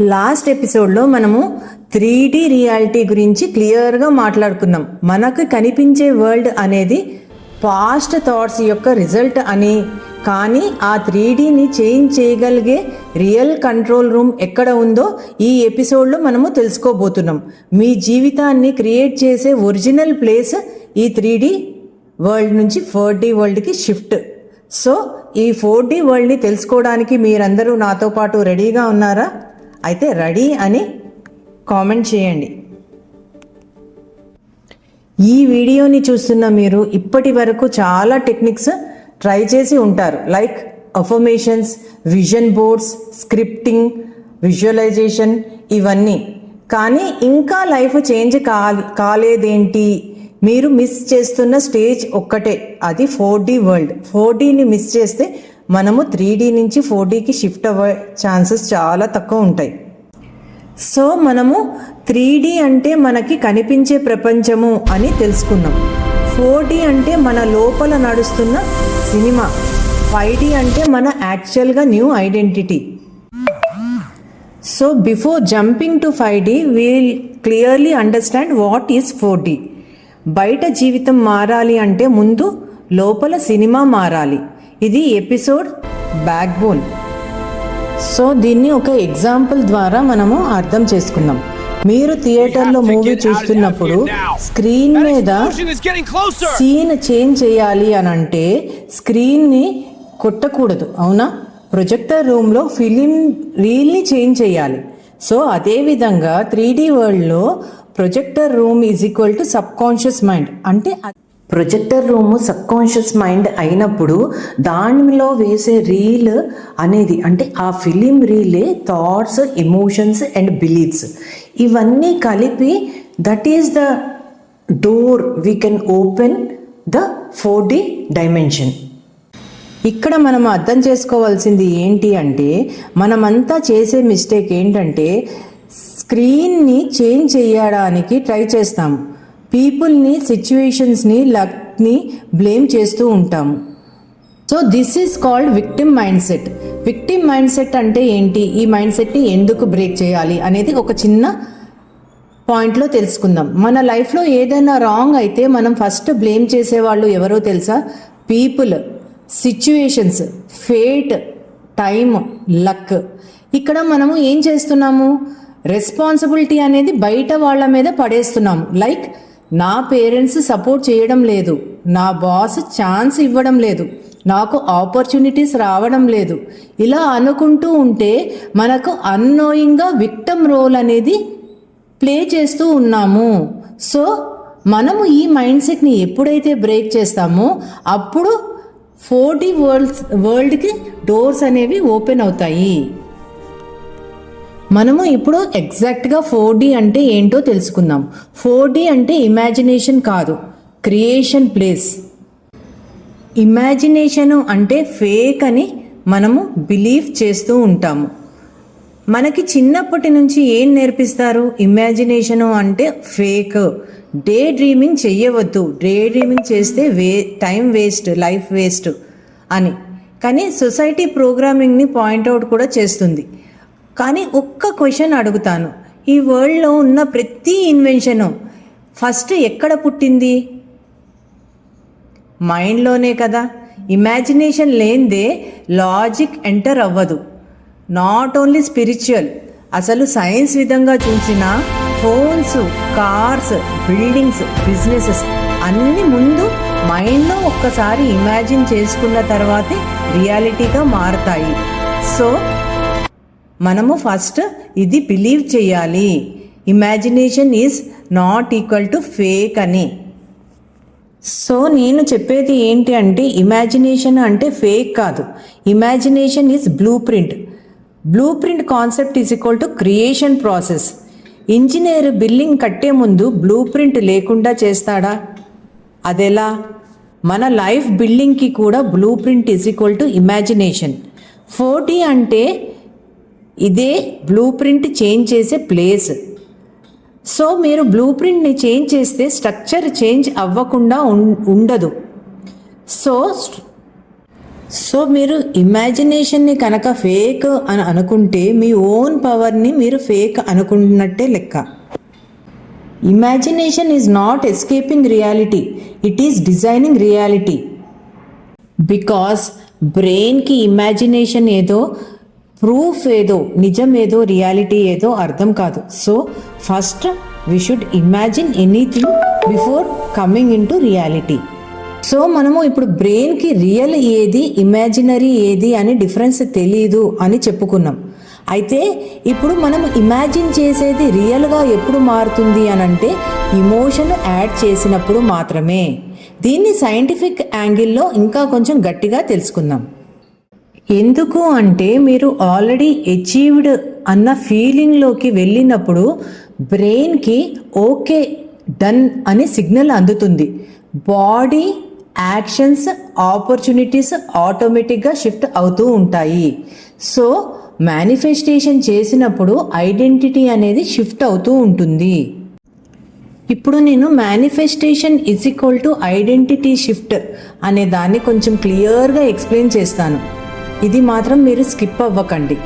Last ఎపిసోడ్లో మనము three D reality గురించి క్లియర్గా మాట్లాడుకున్నాం. మనకు కనిపించే వరల్డ్ అనేది పాస్ట్ థాట్స్ యొక్క రిజల్ట్ అని. కానీ ఆ త్రీ డీని చేంజ్ చేయగలిగే రియల్ కంట్రోల్ రూమ్ ఎక్కడ ఉందో ఈ ఎపిసోడ్లో మనము తెలుసుకోబోతున్నాం. మీ జీవితాన్ని క్రియేట్ చేసే ఒరిజినల్ ప్లేస్ ఈ త్రీ డి వరల్డ్ నుంచి ఫోర్ డీ వరల్డ్కి షిఫ్ట్. సో ఈ ఫోర్ డీ వరల్డ్ని తెలుసుకోవడానికి మీరందరూ నాతో పాటు రెడీగా ఉన్నారా? అయితే రెడీ అని కామెంట్ చేయండి. ఈ వీడియోని చూస్తున్న మీరు ఇప్పటి వరకు చాలా టెక్నిక్స్ ట్రై చేసి ఉంటారు. Like affirmations vision boards scripting visualisation ఇవన్నీ. కానీ ఇంకా లైఫ్ చేంజ్ కా కాలేదేంటి? మీరు మిస్ చేస్తున్న స్టేజ్ ఒక్కటే. అది ఫోర్ డి వరల్డ్. ఫోర్ డీని మిస్ చేస్తే మనము త్రీ డీ నుంచి ఫోర్ డీకి షిఫ్ట్ అవ్వే ఛాన్సెస్ చాలా తక్కువ ఉంటాయి. సో మనము త్రీ డి అంటే మనకి కనిపించే ప్రపంచము అని తెలుసుకున్నాం. ఫోర్ డీ అంటే మన లోపల నడుస్తున్న సినిమా. ఫైవ్ డి అంటే మన యాక్చువల్గా new identity so before jumping to five D we'll clearly understand what is four D బయట జీవితం మారాలి అంటే ముందు లోపల సినిమా మారాలి. ఇది ఎపిసోడ్ బ్యాక్ బోన్ సో దీన్ని ఒక ఎగ్జాంపుల్ ద్వారా మనము అర్థం చేసుకుందాం. మీరు థియేటర్లో మూవీ చూస్తున్నప్పుడు స్క్రీన్ మీద! సీన్ చేంజ్ చేయాలి అని అంటే స్క్రీన్ని కొట్టకూడదు అవునా? ప్రొజెక్టర్ రూమ్లో ఫిలిం రీల్ని చేంజ్ చేయాలి. సో అదేవిధంగా త్రీ డీ వరల్డ్లో projector room is equal to subconscious mind. అంటే ప్రొజెక్టర్ రూమ్ సబ్కాన్షియస్ మైండ్ అయినప్పుడు దానిలో వేసే రీల్ అనేది అంటే ఆ ఫిలిం రీలే థాట్స్ ఎమోషన్స్ అండ్ బిలీఫ్స్ ఇవన్నీ కలిపి that is the door we can open the four D dimension. ఇక్కడ మనం అర్థం చేసుకోవాల్సింది ఏంటి అంటే మనమంతా చేసే మిస్టేక్ ఏంటంటే స్క్రీన్ని చేంజ్ చేయడానికి ట్రై చేస్తాము పీపుల్ని సిచ్యువేషన్స్ని లక్ని బ్లేమ్ చేస్తూ ఉంటాము so this is called victim mindset victim mindset అంటే ఏంటి? ఈ మైండ్ సెట్ని ఎందుకు బ్రేక్ చేయాలి అనేది ఒక చిన్న పాయింట్లో తెలుసుకుందాం. మన లైఫ్లో ఏదైనా రాంగ్ అయితే మనం ఫస్ట్ బ్లేమ్ చేసేవాళ్ళు ఎవరో తెలుసా? People situations fate time luck ఇక్కడ మనము ఏం చేస్తున్నాము? రెస్పాన్సిబిలిటీ అనేది బయట వాళ్ళ మీద పడేస్తున్నాము. లైక్ నా పేరెంట్స్ సపోర్ట్ చేయడం లేదు. నా బాస్ ఛాన్స్ ఇవ్వడం లేదు. నాకు ఆపర్చునిటీస్ రావడం లేదు. ఇలా అనుకుంటూ ఉంటే మనకు అన్నోయింగ్గా విక్టమ్ రోల్ అనేది ప్లే చేస్తూ ఉన్నాము. సో మనము ఈ మైండ్ సెట్ని ఎప్పుడైతే బ్రేక్ చేస్తామో అప్పుడు ఫోర్టీ వరల్డ్స్ వరల్డ్కి డోర్స్ అనేవి ఓపెన్ అవుతాయి. మనము ఇప్పుడు ఎగ్జాక్ట్గా ఫోర్ డి అంటే ఏంటో తెలుసుకుందాం. ఫోర్ డి అంటే ఇమాజినేషన్ కాదు క్రియేషన్ ప్లేస్ ఇమాజినేషను అంటే ఫేక్ అని మనము బిలీవ్ చేస్తూ ఉంటాము. మనకి చిన్నప్పటి నుంచి ఏం నేర్పిస్తారు? ఇమాజినేషను అంటే ఫేక్ డే డ్రీమింగ్ చెయ్యవద్దు. డే డ్రీమింగ్ చేస్తే వే టైం వేస్ట్ లైఫ్ వేస్ట్ అని. కానీ సొసైటీ ప్రోగ్రామింగ్ని పాయింట్అవుట్ కూడా చేస్తుంది. కానీ ఒక్క క్వశ్చన్ అడుగుతాను. ఈ వరల్డ్లో ఉన్న ప్రతి ఇన్వెన్షను ఫస్ట్ ఎక్కడ పుట్టింది? మైండ్లోనే కదా. ఇమాజినేషన్ లేనిదే లాజిక్ ఎంటర్ అవ్వదు. నాట్ ఓన్లీ స్పిరిచువల్ అసలు సైన్స్ విధంగా చూసిన ఫోన్స్ కార్స్ బిల్డింగ్స్ బిజినెసెస్ అన్ని ముందు మైండ్లో ఒక్కసారి ఇమాజిన్ చేసుకున్న తర్వాతే రియాలిటీగా మారతాయి. సో మనము ఫస్ట్ ఇది బిలీవ్ చేయాలి. Imagination is not equal to fake అని. సో నేను చెప్పేది ఏంటి అంటే ఇమాజినేషన్ అంటే ఫేక్ కాదు. Imagination is blueprint blueprint concept is equal to creation process engineer building కట్టే ముందు బ్లూ ప్రింట్ లేకుండా చేస్తాడా? అదెలా? మన లైఫ్ బిల్డింగ్కి కూడా blueprint is equal to imagination four D అంటే ఇదే బ్లూ ప్రింట్ చేంజ్ చేసే ప్లేస్ సో మీరు బ్లూ ప్రింట్ని చేంజ్ చేస్తే స్ట్రక్చర్ చేంజ్ అవ్వకుండా ఉం- ఉండదు. సో సో మీరు ఇమాజినేషన్ని కనుక ఫేక్ అని అనుకుంటే మీ ఓన్ పవర్ని మీరు ఫేక్ అనుకుంటున్నట్టే లెక్క. Imagination is not escaping reality it is designing reality because బ్రెయిన్కి ఇమాజినేషన్ ఏదో ప్రూఫ్ ఏదో నిజం ఏదో రియాలిటీ ఏదో అర్థం కాదు. So first we should imagine anything before coming into reality so మనము ఇప్పుడు బ్రెయిన్కి రియల్ ఏది ఇమాజినరీ ఏది అని డిఫరెన్స్ తెలియదు అని చెప్పుకున్నాం. అయితే ఇప్పుడు మనం ఇమాజిన్ చేసేది రియల్గా ఎప్పుడు మారుతుంది అని అంటే ఇమోషన్ యాడ్ చేసినప్పుడు మాత్రమే. దీన్ని సైంటిఫిక్ యాంగిల్లో ఇంకా కొంచెం గట్టిగా తెలుసుకుందాం. ఎందుకు అంటే మీరు ఆల్రెడీ అచీవ్డ్ అన్న ఫీలింగ్లోకి వెళ్ళినప్పుడు బ్రెయిన్కి ఓకే డన్ అని సిగ్నల్ అందుతుంది. బాడీ యాక్షన్స్ ఆపర్చునిటీస్ ఆటోమేటిక్గా షిఫ్ట్ అవుతూ ఉంటాయి. సో మేనిఫెస్టేషన్ చేసినప్పుడు ఐడెంటిటీ అనేది షిఫ్ట్ అవుతూ ఉంటుంది. ఇప్పుడు నేను manifestation is equal to identity shift అనే దాన్ని కొంచెం క్లియర్గా ఎక్స్ప్లెయిన్ చేస్తాను. ఇది మాత్రం మీరు స్కిప్ అవ్వకండి.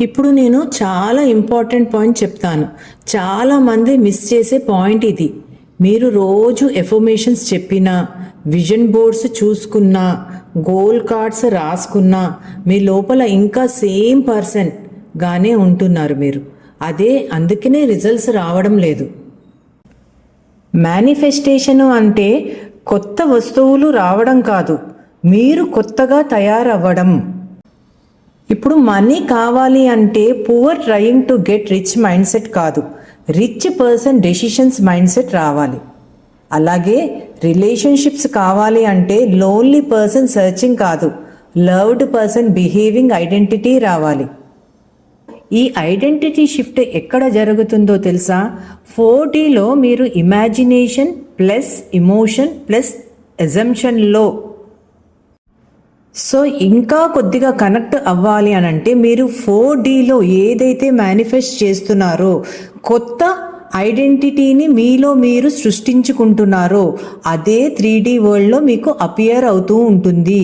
ఇప్పుడు నేను చాలా ఇంపార్టెంట్ పాయింట్ చెప్తాను. చాలామంది మిస్ చేసే పాయింట్ ఇది. మీరు రోజు ఎఫర్మేషన్స్ చెప్పినా విజన్ బోర్డ్స్ చూసుకున్నా గోల్ కార్డ్స్ రాసుకున్నా మీ లోపల ఇంకా సేమ్ పర్సన్ గానే ఉంటున్నారు మీరు. అదే అందుకనే రిజల్ట్స్ రావడం లేదు. మేనిఫెస్టేషను అంటే కొత్త వస్తువులు రావడం కాదు. మీరు కొత్తగా తయారవ్వడం. ఇప్పుడు మనీ కావాలి అంటే poor trying to get rich mindset కాదు. Rich person decisions mindset రావాలి. అలాగే రిలేషన్షిప్స్ కావాలి అంటే లోన్లీ పర్సన్ సర్చింగ్ కాదు. లవ్డ్ పర్సన్ బిహేవింగ్ ఐడెంటిటీ రావాలి. ఈ ఐడెంటిటీ షిఫ్ట్ ఎక్కడ జరుగుతుందో తెలుసా? ఫోర్టీలో మీరు ఇమాజినేషన్ ప్లస్ ఇమోషన్ ప్లస్ ఎజంప్షన్లో సో ఇంకా కొద్దిగా కనెక్ట్ అవ్వాలి అని అంటే మీరు ఫోర్ డీలో ఏదైతే మేనిఫెస్ట్ చేస్తున్నారో కొత్త ఐడెంటిటీని మీలో మీరు సృష్టించుకుంటున్నారో అదే త్రీ డీ వరల్డ్లో మీకు అపియర్ అవుతూ ఉంటుంది.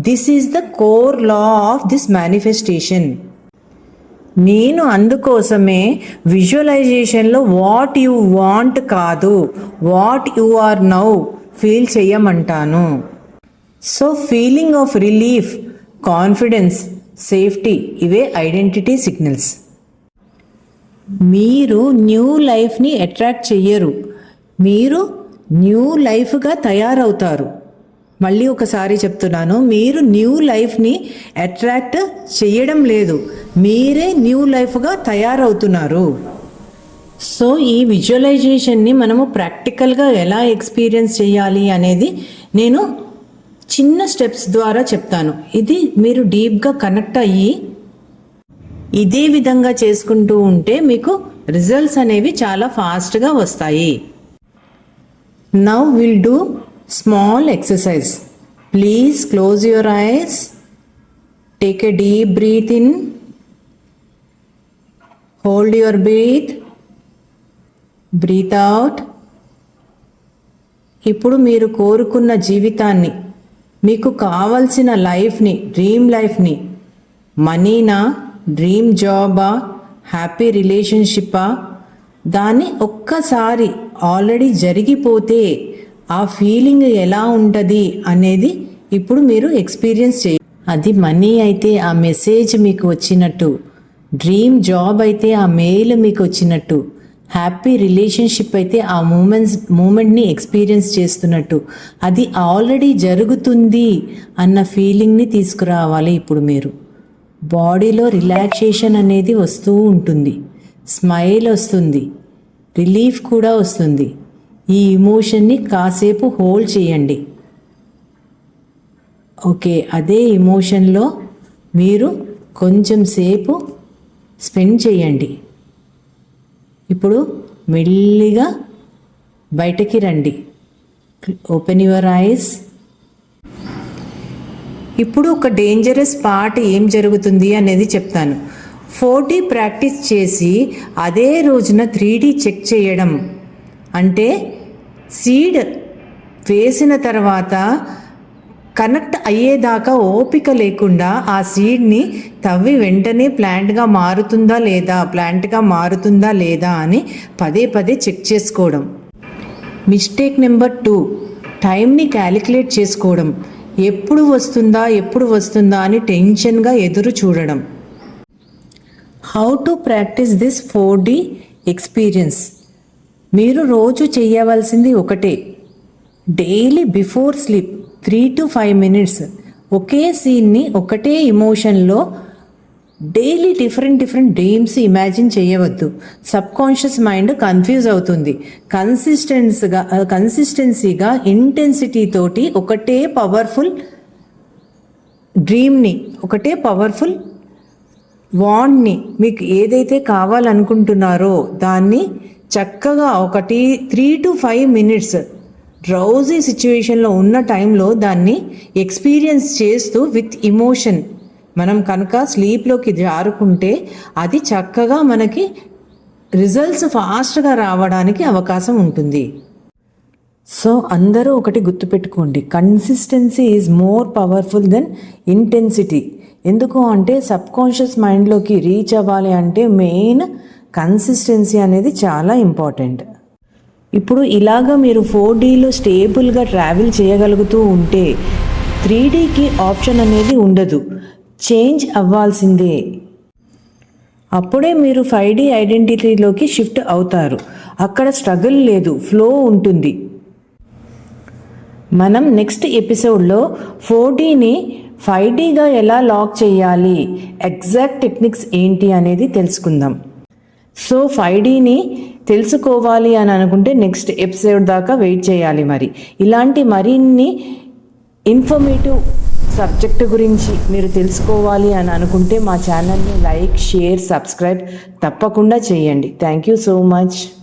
This is the core law of this manifestation నేను అందుకోసమే విజువలైజేషన్లో వాట్ యు వాంట్ కాదు what you are now feel చేయమంటాను. So feeling of relief confidence safety ఇవే ఐడెంటిటీ సిగ్నల్స్ మీరు న్యూ లైఫ్ని అట్రాక్ట్ చెయ్యరు. మీరు న్యూ లైఫ్గా తయారవుతారు. మళ్ళీ ఒకసారి చెప్తున్నాను మీరు న్యూ లైఫ్ని అట్రాక్ట్ చేయడం లేదు. మీరే న్యూ లైఫ్గా తయారవుతున్నారు. సో ఈ విజువలైజేషన్ని మనము ప్రాక్టికల్గా ఎలా ఎక్స్పీరియన్స్ చేయాలి అనేది నేను చిన్న స్టెప్స్ ద్వారా చెప్తాను. ఇది మీరు డీప్గా కనెక్ట్ అయ్యి ఇదే విధంగా చేసుకుంటూ ఉంటే మీకు రిజల్ట్స్ అనేవి చాలా ఫాస్ట్గా వస్తాయి. Now will do small exercise please close your eyes take a deep breath in hold your breath breath out ఇప్పుడు మీరు కోరుకున్న జీవితాన్ని మీకు కావలసిన లైఫ్ని డ్రీమ్ లైఫ్ని మనీనా డ్రీమ్ జాబా హ్యాపీ రిలేషన్షిప్పా దాన్ని ఒక్కసారి ఆల్రెడీ జరిగిపోతే ఆ ఫీలింగ్ ఎలా ఉంటుంది అనేది ఇప్పుడు మీరు ఎక్స్పీరియన్స్ చేయ అది మనీ అయితే ఆ మెసేజ్ మీకు వచ్చినట్టు డ్రీమ్ జాబ్ అయితే ఆ మెయిల్ మీకు వచ్చినట్టు హ్యాపీ రిలేషన్షిప్ అయితే ఆ మూమెంట్స్ మూమెంట్ని ఎక్స్పీరియన్స్ చేస్తున్నట్టు. అది ఆల్రెడీ జరుగుతుంది అన్న ఫీలింగ్ని తీసుకురావాలి ఇప్పుడు మీరు. బాడీలో రిలాక్సేషన్ అనేది వస్తూ ఉంటుంది. స్మైల్ వస్తుంది. రిలీఫ్ కూడా వస్తుంది. ఈ ఇమోషన్ని కాసేపు హోల్డ్ చేయండి. ఓకే అదే ఇమోషన్లో మీరు కొంచెం సేపు స్పెండ్ చేయండి. ఇప్పుడు మెల్లిగా బయటకి రండి. ఓపెన్ యువర్ ఐస్ ఇప్పుడు ఒక డేంజరస్ పార్ట్ ఏం జరుగుతుంది అనేది చెప్తాను. ఫోర్ ప్రాక్టీస్ చేసి అదే రోజున త్రీ చెక్ చేయడం. అంటే సీడ్ వేసిన తర్వాత కనెక్ట్ అయ్యేదాకా ఓపిక లేకుండా ఆ సీడ్ని తవ్వి వెంటనే ప్లాంట్గా మారుతుందా లేదా ప్లాంట్గా మారుతుందా లేదా అని పదే పదే చెక్ చేసుకోవడం. మిస్టేక్ నెంబర్ టూ టైంని క్యాలిక్యులేట్ చేసుకోవడం. ఎప్పుడు వస్తుందా ఎప్పుడు వస్తుందా అని టెన్షన్గా ఎదురు చూడడం. How to practise this four D experience. మీరు రోజు చేయవలసింది ఒకటే. Daily before sleep. Three to five minutes ఒకే సీన్ని ఒకటే ఇమోషన్లో daily different different dreams imagine చేయవద్దు. సబ్ కాన్షియస్ మైండ్ కన్ఫ్యూజ్ అవుతుంది. కన్సిస్టెన్స్గా కన్సిస్టెన్సీగా ఇంటెన్సిటీ తోటి ఒకటే పవర్ఫుల్ డ్రీమ్ని ఒకటే పవర్ఫుల్ వాండ్ని మీకు ఏదైతే కావాలనుకుంటున్నారో దాన్ని చక్కగా ఒకటి three to five minutes drowsy సిచ్యువేషన్లో ఉన్న టైంలో దాన్ని ఎక్స్పీరియన్స్ చేస్తూ విత్ ఇమోషన్ మనం కనుక స్లీప్లోకి జారుకుంటే అది చక్కగా మనకి రిజల్ట్స్ ఫాస్ట్గా రావడానికి అవకాశం ఉంటుంది. సో అందరూ ఒకటి గుర్తుపెట్టుకోండి. Consistency is more powerful than intensity ఎందుకు అంటే సబ్ కాన్షియస్ మైండ్లోకి రీచ్ అవ్వాలి అంటే మెయిన్ కన్సిస్టెన్సీ అనేది చాలా ఇంపార్టెంట్ ఇప్పుడు ఇలాగ మీరు ఫోర్ డీలో స్టేబుల్గా ట్రావెల్ చేయగలుగుతూ ఉంటే త్రీ డీకి ఆప్షన్ అనేది ఉండదు. చేంజ్ అవ్వాల్సిందే. అప్పుడే మీరు ఫైవ్ డీ ఐడెంటిటీలోకి షిఫ్ట్ అవుతారు. అక్కడ స్ట్రగుల్ లేదు ఫ్లో ఉంటుంది. మనం నెక్స్ట్ ఎపిసోడ్లో ఫోర్ డీని ఫైవ్ డీగా ఎలా లాక్ చేయాలి ఎగ్జాక్ట్ టెక్నిక్స్ ఏంటి అనేది తెలుసుకుందాం. సో ఫైవ్ డీని తెలుసుకోవాలి అని అనుకుంటే నెక్స్ట్ ఎపిసోడ్ దాకా వెయిట్ చేయాలి మరి. ఇలాంటి మరిన్ని ఇన్ఫర్మేటివ్ సబ్జెక్టు గురించి మీరు తెలుసుకోవాలి అని అనుకుంటే మా ఛానల్ని లైక్ షేర్ సబ్స్క్రైబ్ తప్పకుండా చేయండి. Thank you so much.